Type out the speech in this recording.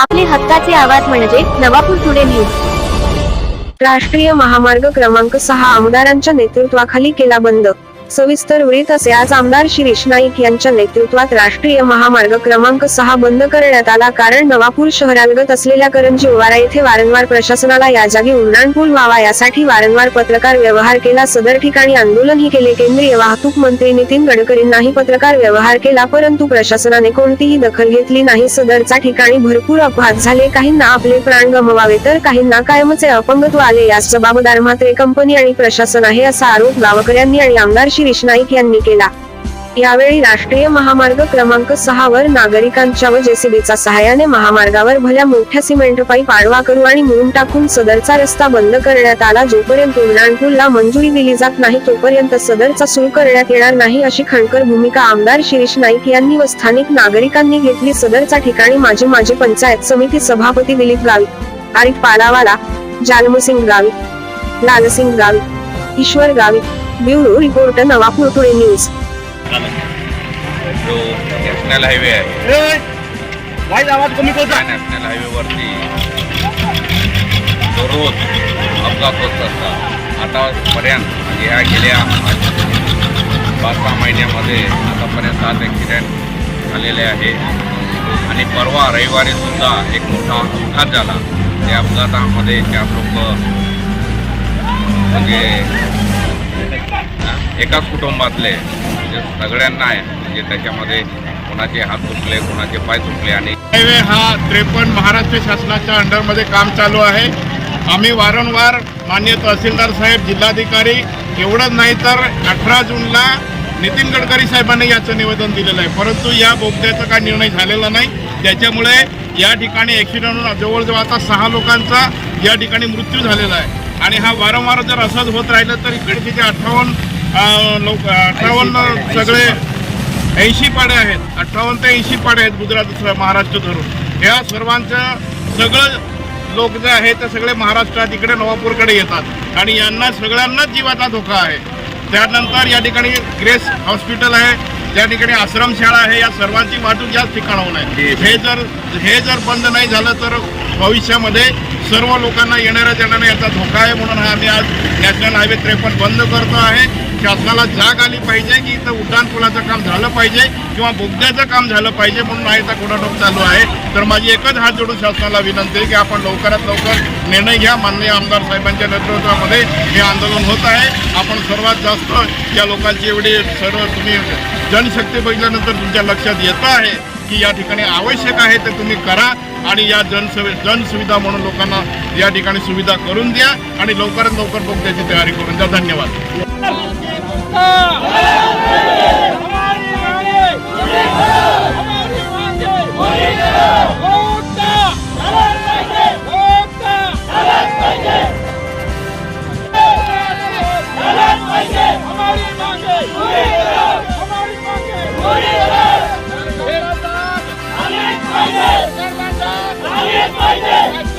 आपले हक्काचे आवाज म्हणजे नवापूर टुडे न्यूज. राष्ट्रीय महामार्ग क्रमांक सहा आमदारांच्या नेतृत्वाखाली केला बंद. सविस्तर वृत्त असे आज आमदार शिरीष नाईक यांच्या नेतृत्वात राष्ट्रीय महामार्ग क्रमांक सहा बंद करण्यात आला. कारण नवापूर शहरालगत असलेल्या करंजी ओवारा येथे वारंवार प्रशासनाला या जागी उड्डाणपूल व्हावा यासाठी वारंवार पत्रकार व्यवहार केला. सदर ठिकाणी आंदोलनही केले. केंद्रीय वाहतूक मंत्री नितीन गडकरींनाही पत्रकार व्यवहार केला परंतु प्रशासनाने कोणतीही दखल घेतली नाही. सदरचा ठिकाणी भरपूर अपघात झाले. काहींना आपले प्राण गमवावे तर काहींना कायमचे अपंगत्व आले. यास जबाबदार मात्र कंपनी आणि प्रशासन आहे असा आरोप गावकऱ्यांनी आणि आमदार शिरीष नाईक यांनी केला. यावेळी राष्ट्रीय महामार्ग क्रमांक सहा वर नागरिकांच्या व जेसीबीचा सहाय्याने महामार्गावर भल्या मोठ्या सिमेंट पाईप आडवा करू आणि मिळून टाकून सदरचा रस्ता बंद करण्यात आला. जोपर्यंत उड्डाणपूरला मंजुरी दिली जात नाही तोपर्यंत सदरचा सुरू करण्यात येणार नाही अशी खणकर भूमिका आमदार शिरीष नाईक यांनी व स्थानिक नागरिकांनी घेतली. सदरचा ठिकाणी माजी माजी पंचायत समिती सभापती दिलीप गावी आरिफ पालावाला जालमसिंग गावी Lalsingh Gavi Ishwar Gavi bureau report Navapur today news. जो नॅशनल हायवे आहे. वाईट आवाज कमी करता. नॅशनल हायवेवरती दररोज अपघात होत असतात. आतापर्यंत म्हणजे ह्या गेल्या पाच सहा महिन्यामध्ये आतापर्यंत सात ॲक्सिडेंट झालेले आहे. आणि परवा रविवारी सुद्धा एक मोठा अपघात झाला. त्या अपघातामध्ये चार लोक म्हणजे एकाच कुटुंबातले म्हणजे सगळ्यांना आहे म्हणजे त्याच्यामध्ये कोणाचे हात तुटले कोणाचे पाय तुटले आणि हायवे हा त्रेपन्न महाराष्ट्र शासनाच्या अंडरमध्ये काम चालू आहे. आम्ही वारंवार मान्य तहसीलदार साहेब जिल्हाधिकारी एवढंच नाही तर अठरा जूनला नितीन गडकरी साहेबांनी याचं निवेदन दिलेलं आहे. परंतु या बोगद्याचा काय निर्णय झालेला नाही. त्याच्यामुळे या ठिकाणी ॲक्सिडेंट होऊन जवळजवळ आता सहा लोकांचा या ठिकाणी मृत्यू झालेला आहे. आणि हा वारंवार जर असंच होत राहिलं तर इकडे तिथे अठ्ठावन्न लोक अठ्ठावन्न सगळे ऐंशी पाडे. आहेत. अठ्ठावन्न ते ऐंशी पाडे आहेत गुजरात महाराष्ट्र धरून. या सर्वांचं सगळं लोक जे आहेत ते सगळे महाराष्ट्रात इकडे नवापूरकडे येतात. आणि यांना सगळ्यांनाच जीवाचा धोका आहे. त्यानंतर या ठिकाणी ग्रेस हॉस्पिटल आहे. त्या ठिकाणी आश्रमशाळा आहे या सर्वांची वाहतूक याच ठिकाणाहून आहे. हे जर हे जर बंद नाही झालं तर भविष्यामध्ये सर्व लोकांना येणाऱ्या जाणाऱ्या याचा धोका आहे म्हणून हा आम्ही आज नॅशनल हायवे त्रेपन्न बंद करतो आहे. शासनाला जाग आली पाहिजे की इथं उड्डाणपुलाचं काम झालं पाहिजे किंवा बोगद्याचं काम झालं पाहिजे म्हणून हा इथं कोणाडोक चालू आहे. तर माझी एकच हात जोडून शासनाला विनंती आहे की आपण लवकरात लवकर निर्णय घ्या. माननीय आमदार साहेबांच्या नेतृत्वामध्ये हे आंदोलन होत आहे. आपण सर्वात जास्त या लोकांची एवढी सर्व तुम्ही जनशक्ती बघितल्यानंतर तुमच्या लक्षात येतं आहे. की या ठिकाणी आवश्यक आहे ते तुम्ही करा आणि या जनसुवि जनसुविधा म्हणून लोकांना या ठिकाणी सुविधा करून द्या आणि लवकरात लवकर बोगद्याची तयारी करून द्या. धन्यवाद. Friday!